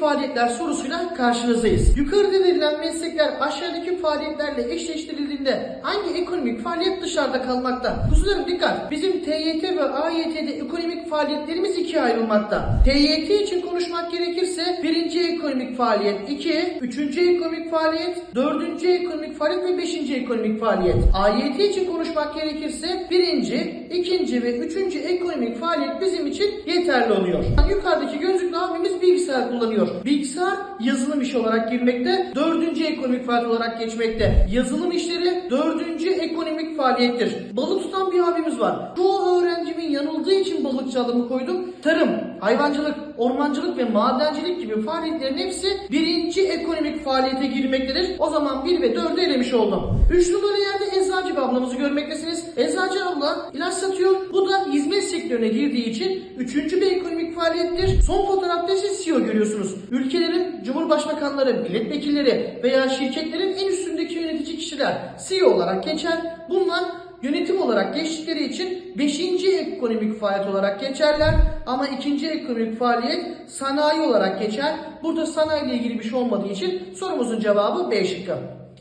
faaliyetler sorusuyla karşınızdayız. Yukarıda verilen meslekler aşağıdaki faaliyetlerle eşleştirildiğinde hangi ekonomik faaliyet dışarıda kalmakta? Kuzularım dikkat. Bizim TYT ve AYT'de ekonomik faaliyetlerimiz ikiye ayrılmakta. TYT için konuşmak gerekirse birinci ekonomik faaliyet 2, üçüncü ekonomik faaliyet, dördüncü ekonomik faaliyet ve beşinci ekonomik faaliyet. AYT için konuşmak gerekirse birinci, ikinci ve üçüncü ekonomik faaliyet bizim için yeterli oluyor. Yani yukarıdaki gözlüklü abimiz bilgisayar kullanıyor. Bilgisayar yazılım işi olarak girmekte, dördüncü ekonomik faaliyet olarak geçmekte. Yazılım işleri dördüncü ekonomik faaliyettir. Balık tutan bir abimiz var. Çoğu öğrencimin balıkçı adımı koydum. Tarım, hayvancılık, ormancılık ve madencilik gibi faaliyetlerin hepsi birinci ekonomik faaliyete girmektedir. O zaman 1 ve 4'ü elemiş oldum. 3 numara yerde eczacı ablamızı görmektesiniz. Eczacı abla ilaç satıyor. Bu da hizmet sektörüne girdiği için üçüncü bir ekonomik faaliyettir. Son fotoğrafta ise CEO görüyorsunuz. Ülkelerin cumhurbaşkanları, milletvekilleri veya şirketlerin en üstündeki yönetici kişiler CEO olarak geçer. Bunlar yönetim olarak geçtikleri için 5. ekonomik faaliyet olarak geçerler ama ikinci ekonomik faaliyet sanayi olarak geçer. Burada sanayi ile ilgili bir şey olmadığı için sorumuzun cevabı B şıkkı.